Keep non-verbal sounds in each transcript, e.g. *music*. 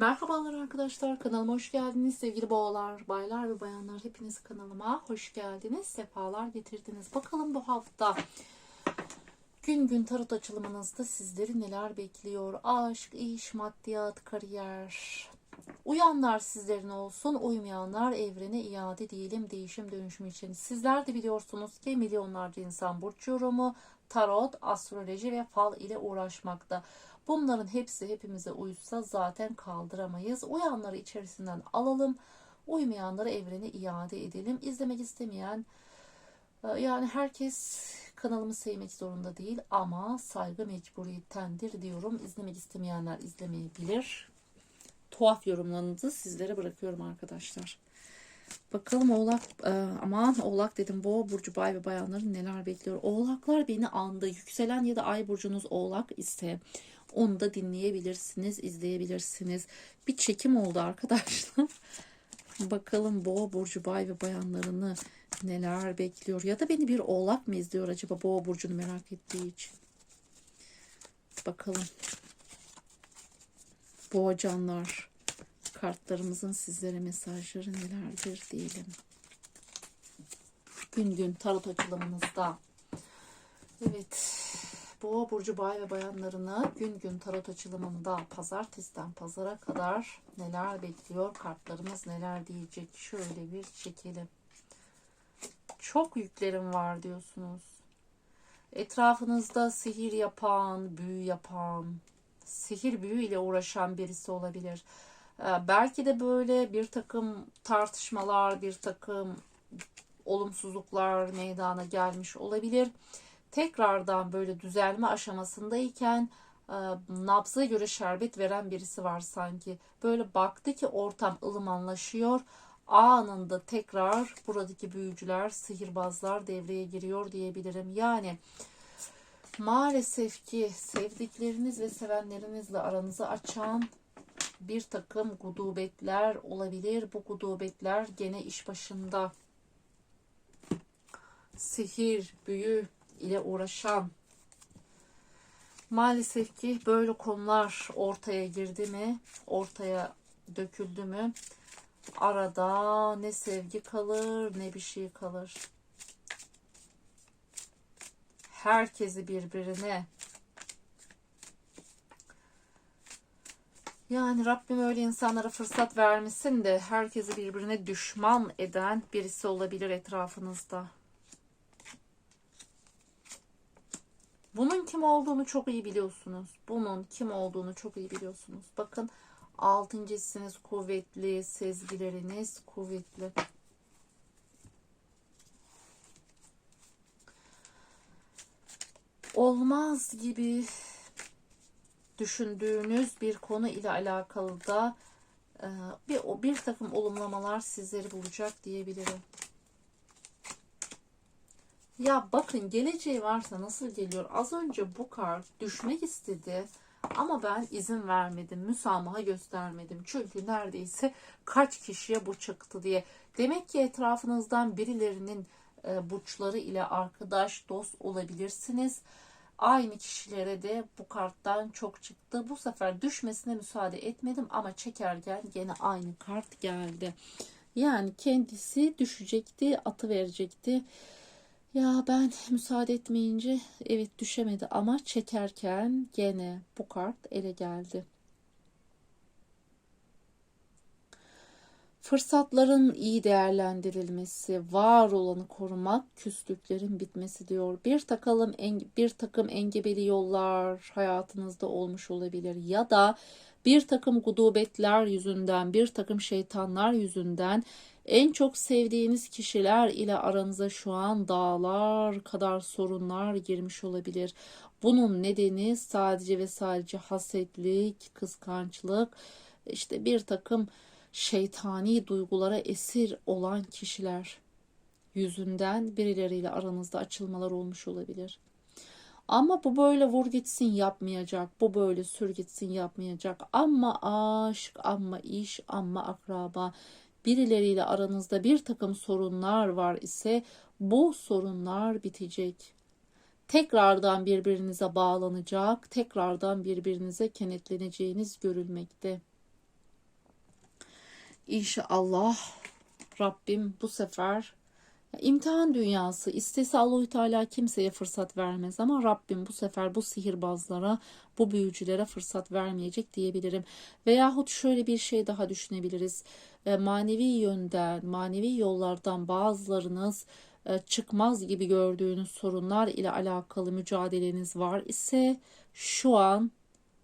Merhabalar arkadaşlar kanalıma hoş geldiniz. Sevgili boğalar, baylar ve bayanlar hepiniz kanalıma hoş geldiniz. Sefalar getirdiniz. Bakalım bu hafta gün gün tarot açılımınızda sizleri neler bekliyor? Aşk, iş, maddiyat, kariyer. Uyanlar sizlerin olsun uymayanlar evrene iade diyelim değişim dönüşüm için. Sizler de biliyorsunuz ki milyonlarca insan burç yorumu tarot, astroloji ve fal ile uğraşmakta. Bunların hepsi hepimize uysa zaten kaldıramayız. Uyanları içerisinden alalım. Uymayanları evrene iade edelim. İzlemek istemeyen e, yani herkes kanalımı sevmek zorunda değil ama saygı mecburiyettendir diyorum. İzlemek istemeyenler izlemeyebilir. Tuhaf yorumlarınızı sizlere bırakıyorum arkadaşlar. Bakalım oğlak e, aman oğlak dedim boğa burcu bay ve bayanların neler bekliyor. Oğlaklar beni andı. Yükselen ya da ay burcunuz oğlak ise onu da dinleyebilirsiniz, izleyebilirsiniz. Bir çekim oldu arkadaşlar. *laughs* Bakalım boğa burcu bay ve bayanlarını neler bekliyor. Ya da beni bir oğlak mı izliyor acaba boğa burcunu merak ettiği için. Bakalım. Boğacanlar kartlarımızın sizlere mesajları nelerdir diyelim. Gün gün tarot açılımınızda. Evet. Boğa burcu bay ve bayanlarını gün gün tarot açılımında pazartesiden pazara kadar neler bekliyor? Kartlarımız neler diyecek? Şöyle bir çekelim. Çok yüklerim var diyorsunuz. Etrafınızda sihir yapan, büyü yapan, sihir büyü ile uğraşan birisi olabilir. Ee, belki de böyle bir takım tartışmalar, bir takım olumsuzluklar meydana gelmiş olabilir. Tekrardan böyle düzelme aşamasındayken e, nabza göre şerbet veren birisi var sanki. Böyle baktı ki ortam ılımanlaşıyor. Anında tekrar buradaki büyücüler, sihirbazlar devreye giriyor diyebilirim. Yani maalesef ki sevdikleriniz ve sevenlerinizle aranızı açan bir takım gudubetler olabilir. Bu gudubetler gene iş başında. Sihir, büyü ile uğraşan maalesef ki böyle konular ortaya girdi mi, ortaya döküldü mü arada ne sevgi kalır ne bir şey kalır. Herkesi birbirine Yani Rabbim öyle insanlara fırsat vermesin de herkesi birbirine düşman eden birisi olabilir etrafınızda. Bunun kim olduğunu çok iyi biliyorsunuz. Bunun kim olduğunu çok iyi biliyorsunuz. Bakın altıncı hissiniz kuvvetli, sezgileriniz kuvvetli. Olmaz gibi düşündüğünüz bir konu ile alakalı da e, bir, bir takım olumlamalar sizleri bulacak diyebilirim. Ya bakın geleceği varsa nasıl geliyor? Az önce bu kart düşmek istedi ama ben izin vermedim. Müsamaha göstermedim. Çünkü neredeyse kaç kişiye bu çıktı diye. Demek ki etrafınızdan birilerinin e, burçları ile arkadaş, dost olabilirsiniz aynı kişilere de bu karttan çok çıktı. Bu sefer düşmesine müsaade etmedim ama çekerken gene aynı kart geldi. Yani kendisi düşecekti, atı verecekti. Ya ben müsaade etmeyince evet düşemedi ama çekerken gene bu kart ele geldi. Fırsatların iyi değerlendirilmesi, var olanı korumak, küslüklerin bitmesi diyor. Bir takalım bir takım engebeli yollar hayatınızda olmuş olabilir ya da bir takım gudubetler yüzünden, bir takım şeytanlar yüzünden en çok sevdiğiniz kişiler ile aranıza şu an dağlar kadar sorunlar girmiş olabilir. Bunun nedeni sadece ve sadece hasetlik, kıskançlık, işte bir takım şeytani duygulara esir olan kişiler yüzünden birileriyle aranızda açılmalar olmuş olabilir. Ama bu böyle vur gitsin yapmayacak. Bu böyle sür gitsin yapmayacak. Ama aşk, ama iş, ama akraba birileriyle aranızda bir takım sorunlar var ise bu sorunlar bitecek. Tekrardan birbirinize bağlanacak, tekrardan birbirinize kenetleneceğiniz görülmekte. İnşallah Rabbim bu sefer imtihan dünyası istese Allahü Teala kimseye fırsat vermez ama Rabbim bu sefer bu sihirbazlara, bu büyücülere fırsat vermeyecek diyebilirim. Veyahut şöyle bir şey daha düşünebiliriz. E, manevi yönden, manevi yollardan bazılarınız e, çıkmaz gibi gördüğünüz sorunlar ile alakalı mücadeleniz var ise şu an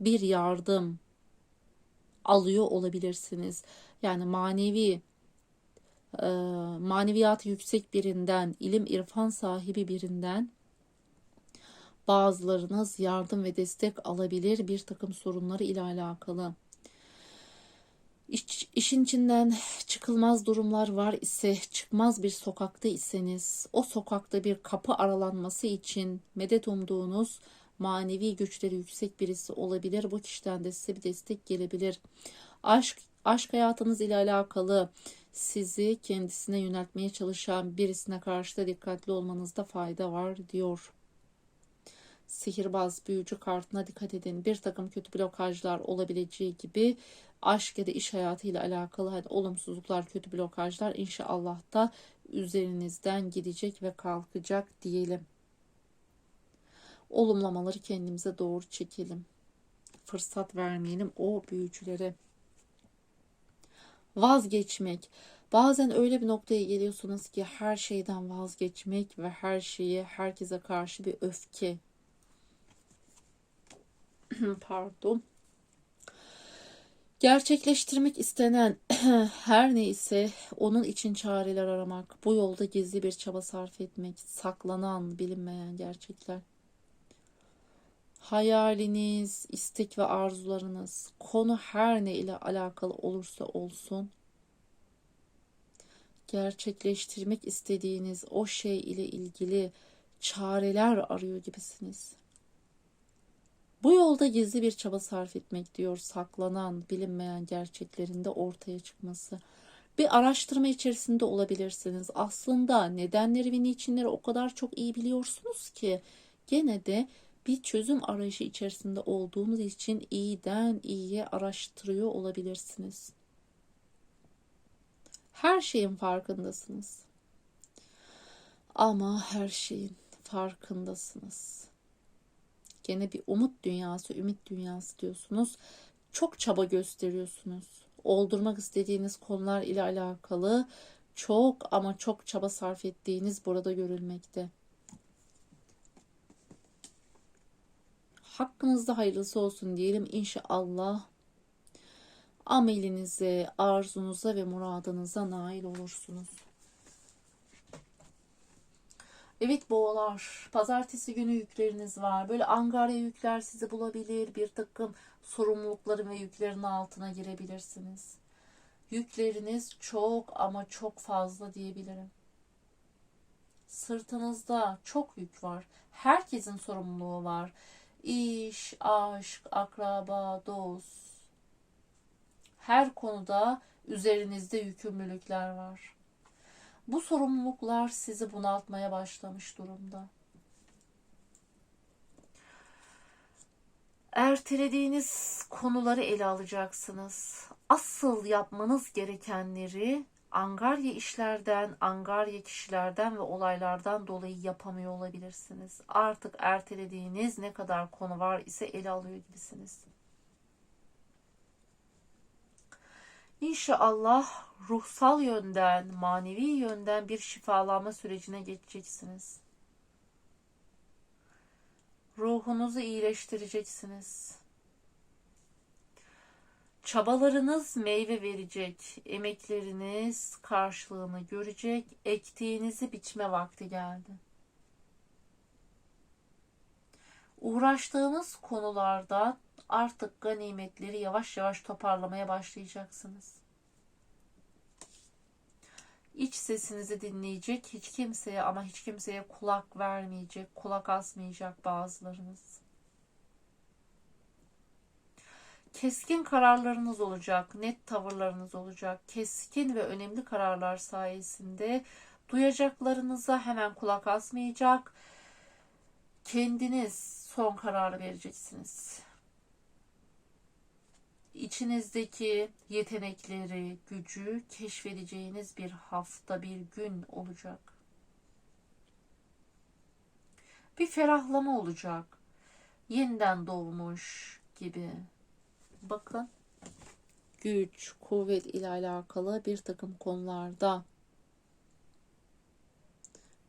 bir yardım alıyor olabilirsiniz. Yani manevi e, maneviyatı yüksek birinden, ilim irfan sahibi birinden bazılarınız yardım ve destek alabilir bir takım sorunları ile alakalı. İş, işin içinden çıkılmaz durumlar var ise, çıkmaz bir sokakta iseniz, o sokakta bir kapı aralanması için medet umduğunuz manevi güçleri yüksek birisi olabilir. Bu kişiden de size bir destek gelebilir. Aşk, aşk hayatınız ile alakalı sizi kendisine yöneltmeye çalışan birisine karşı da dikkatli olmanızda fayda var diyor. Sihirbaz büyücü kartına dikkat edin. Bir takım kötü blokajlar olabileceği gibi aşk ya da iş hayatıyla alakalı hani olumsuzluklar, kötü blokajlar inşallah da üzerinizden gidecek ve kalkacak diyelim. Olumlamaları kendimize doğru çekelim. Fırsat vermeyelim o büyücülere vazgeçmek. Bazen öyle bir noktaya geliyorsunuz ki her şeyden vazgeçmek ve her şeye, herkese karşı bir öfke. *clears throat* Pardon. Gerçekleştirmek istenen *clears throat* her neyse onun için çareler aramak, bu yolda gizli bir çaba sarf etmek, saklanan, bilinmeyen gerçekler hayaliniz, istek ve arzularınız, konu her ne ile alakalı olursa olsun, gerçekleştirmek istediğiniz o şey ile ilgili çareler arıyor gibisiniz. Bu yolda gizli bir çaba sarf etmek diyor saklanan, bilinmeyen gerçeklerin de ortaya çıkması. Bir araştırma içerisinde olabilirsiniz. Aslında nedenleri ve niçinleri o kadar çok iyi biliyorsunuz ki gene de bir çözüm arayışı içerisinde olduğunuz için iyiden iyiye araştırıyor olabilirsiniz. Her şeyin farkındasınız. Ama her şeyin farkındasınız. Gene bir umut dünyası, ümit dünyası diyorsunuz. Çok çaba gösteriyorsunuz. Oldurmak istediğiniz konular ile alakalı çok ama çok çaba sarf ettiğiniz burada görülmekte. Hakkınızda hayırlısı olsun diyelim inşallah. Amelinize, arzunuza ve muradınıza nail olursunuz. Evet boğalar, pazartesi günü yükleriniz var. Böyle angarya yükler sizi bulabilir. Bir takım sorumlulukların ve yüklerin altına girebilirsiniz. Yükleriniz çok ama çok fazla diyebilirim. Sırtınızda çok yük var. Herkesin sorumluluğu var iş, aşk, akraba, dost. Her konuda üzerinizde yükümlülükler var. Bu sorumluluklar sizi bunaltmaya başlamış durumda. Ertelediğiniz konuları ele alacaksınız. Asıl yapmanız gerekenleri angarya işlerden, angarya kişilerden ve olaylardan dolayı yapamıyor olabilirsiniz. Artık ertelediğiniz ne kadar konu var ise ele alıyor gibisiniz. İnşallah ruhsal yönden, manevi yönden bir şifalanma sürecine geçeceksiniz. Ruhunuzu iyileştireceksiniz. Çabalarınız meyve verecek, emekleriniz karşılığını görecek, ektiğinizi biçme vakti geldi. Uğraştığınız konularda artık ganimetleri yavaş yavaş toparlamaya başlayacaksınız. İç sesinizi dinleyecek hiç kimseye ama hiç kimseye kulak vermeyecek, kulak asmayacak bazılarınız keskin kararlarınız olacak, net tavırlarınız olacak. Keskin ve önemli kararlar sayesinde duyacaklarınıza hemen kulak asmayacak. Kendiniz son kararı vereceksiniz. içinizdeki yetenekleri, gücü keşfedeceğiniz bir hafta, bir gün olacak. Bir ferahlama olacak. Yeniden doğmuş gibi. Bakın. Güç, kuvvet ile alakalı bir takım konularda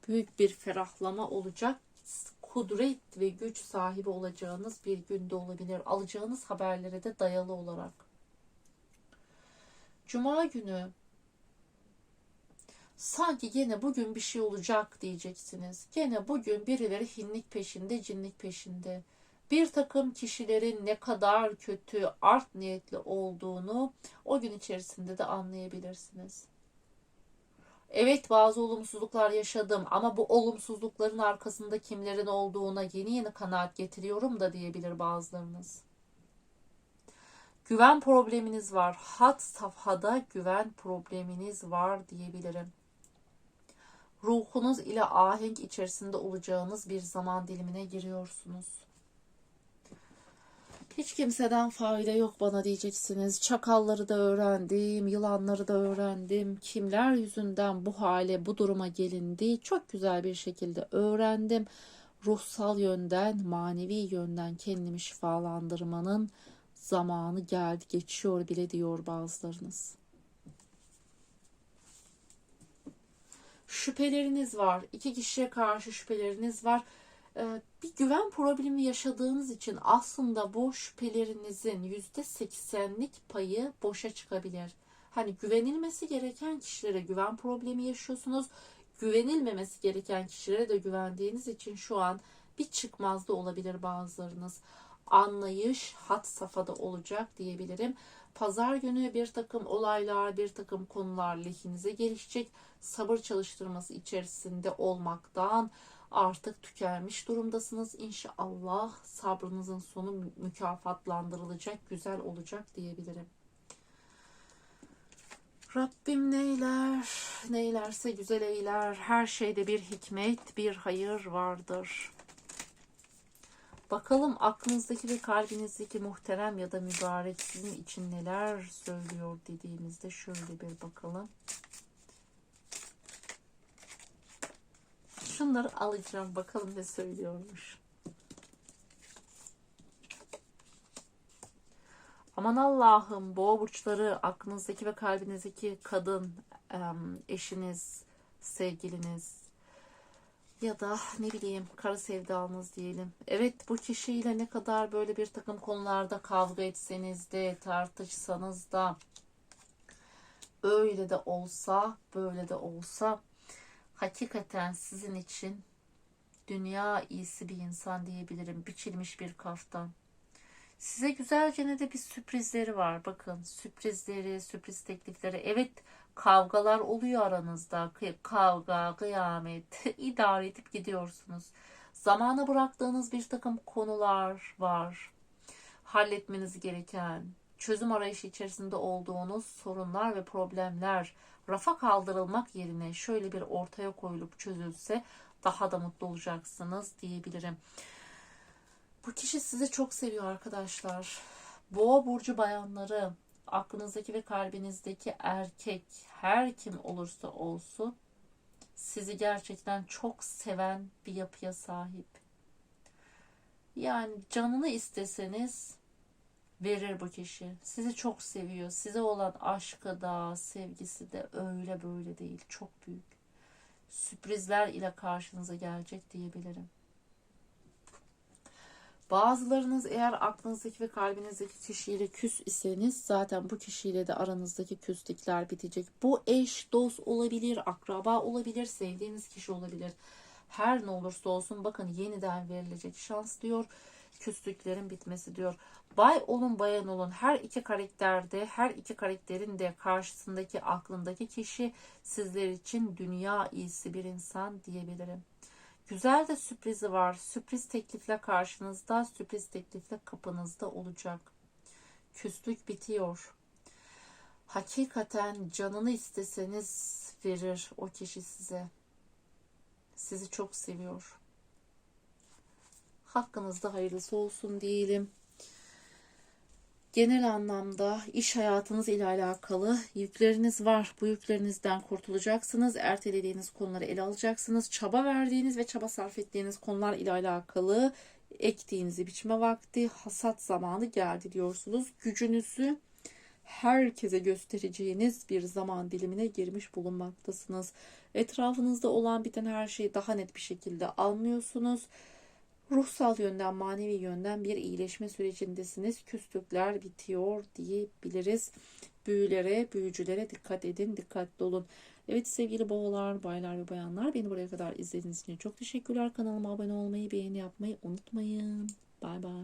büyük bir ferahlama olacak. Kudret ve güç sahibi olacağınız bir günde olabilir. Alacağınız haberlere de dayalı olarak. Cuma günü sanki gene bugün bir şey olacak diyeceksiniz. Gene bugün birileri hinlik peşinde, cinlik peşinde. Bir takım kişilerin ne kadar kötü, art niyetli olduğunu o gün içerisinde de anlayabilirsiniz. Evet bazı olumsuzluklar yaşadım ama bu olumsuzlukların arkasında kimlerin olduğuna yeni yeni kanaat getiriyorum da diyebilir bazılarınız. Güven probleminiz var. Hat safhada güven probleminiz var diyebilirim. Ruhunuz ile ahenk içerisinde olacağınız bir zaman dilimine giriyorsunuz. Hiç kimseden fayda yok bana diyeceksiniz. Çakalları da öğrendim, yılanları da öğrendim. Kimler yüzünden bu hale, bu duruma gelindi çok güzel bir şekilde öğrendim. Ruhsal yönden, manevi yönden kendimi şifalandırmanın zamanı geldi, geçiyor bile diyor bazılarınız. Şüpheleriniz var. İki kişiye karşı şüpheleriniz var bir güven problemi yaşadığınız için aslında bu şüphelerinizin yüzde seksenlik payı boşa çıkabilir. Hani güvenilmesi gereken kişilere güven problemi yaşıyorsunuz. Güvenilmemesi gereken kişilere de güvendiğiniz için şu an bir çıkmazda olabilir bazılarınız. Anlayış hat safhada olacak diyebilirim. Pazar günü bir takım olaylar, bir takım konular lehinize gelişecek. Sabır çalıştırması içerisinde olmaktan, artık tükenmiş durumdasınız. İnşallah sabrınızın sonu mükafatlandırılacak, güzel olacak diyebilirim. Rabbim neyler, neylerse güzel eyler. Her şeyde bir hikmet, bir hayır vardır. Bakalım aklınızdaki ve kalbinizdeki muhterem ya da mübarek sizin için neler söylüyor dediğimizde şöyle bir bakalım. Şunları alacağım. Bakalım ne söylüyormuş. Aman Allah'ım boğa burçları aklınızdaki ve kalbinizdeki kadın, eşiniz, sevgiliniz ya da ne bileyim karı sevdalınız diyelim. Evet bu kişiyle ne kadar böyle bir takım konularda kavga etseniz de tartışsanız da öyle de olsa böyle de olsa hakikaten sizin için dünya iyisi bir insan diyebilirim. Biçilmiş bir kaftan. Size güzelce ne de bir sürprizleri var. Bakın sürprizleri, sürpriz teklifleri. Evet kavgalar oluyor aranızda. Kavga, kıyamet *laughs* idare edip gidiyorsunuz. Zamana bıraktığınız bir takım konular var. Halletmeniz gereken, çözüm arayışı içerisinde olduğunuz sorunlar ve problemler rafa kaldırılmak yerine şöyle bir ortaya koyulup çözülse daha da mutlu olacaksınız diyebilirim. Bu kişi sizi çok seviyor arkadaşlar. Boğa burcu bayanları, aklınızdaki ve kalbinizdeki erkek her kim olursa olsun sizi gerçekten çok seven bir yapıya sahip. Yani canını isteseniz verir bu kişi. Sizi çok seviyor. Size olan aşkı da, sevgisi de öyle böyle değil. Çok büyük. Sürprizler ile karşınıza gelecek diyebilirim. Bazılarınız eğer aklınızdaki ve kalbinizdeki kişiyle küs iseniz zaten bu kişiyle de aranızdaki küslükler bitecek. Bu eş, dost olabilir, akraba olabilir, sevdiğiniz kişi olabilir. Her ne olursa olsun bakın yeniden verilecek şans diyor küslüklerin bitmesi diyor. Bay olun bayan olun her iki karakterde her iki karakterin de karşısındaki aklındaki kişi sizler için dünya iyisi bir insan diyebilirim. Güzel de sürprizi var. Sürpriz teklifle karşınızda, sürpriz teklifle kapınızda olacak. Küslük bitiyor. Hakikaten canını isteseniz verir o kişi size. Sizi çok seviyor. Hakkınızda hayırlısı olsun diyelim. genel anlamda iş hayatınız ile alakalı yükleriniz var. Bu yüklerinizden kurtulacaksınız. Ertelediğiniz konuları ele alacaksınız. Çaba verdiğiniz ve çaba sarf ettiğiniz konular ile alakalı ektiğinizi biçme vakti, hasat zamanı geldi diyorsunuz. Gücünüzü herkese göstereceğiniz bir zaman dilimine girmiş bulunmaktasınız. Etrafınızda olan biten her şeyi daha net bir şekilde anlıyorsunuz. Ruhsal yönden, manevi yönden bir iyileşme sürecindesiniz. Küslükler bitiyor diyebiliriz. Büyülere, büyücülere dikkat edin, dikkatli olun. Evet sevgili boğalar, baylar ve bayanlar beni buraya kadar izlediğiniz için çok teşekkürler. Kanalıma abone olmayı, beğeni yapmayı unutmayın. Bay bay.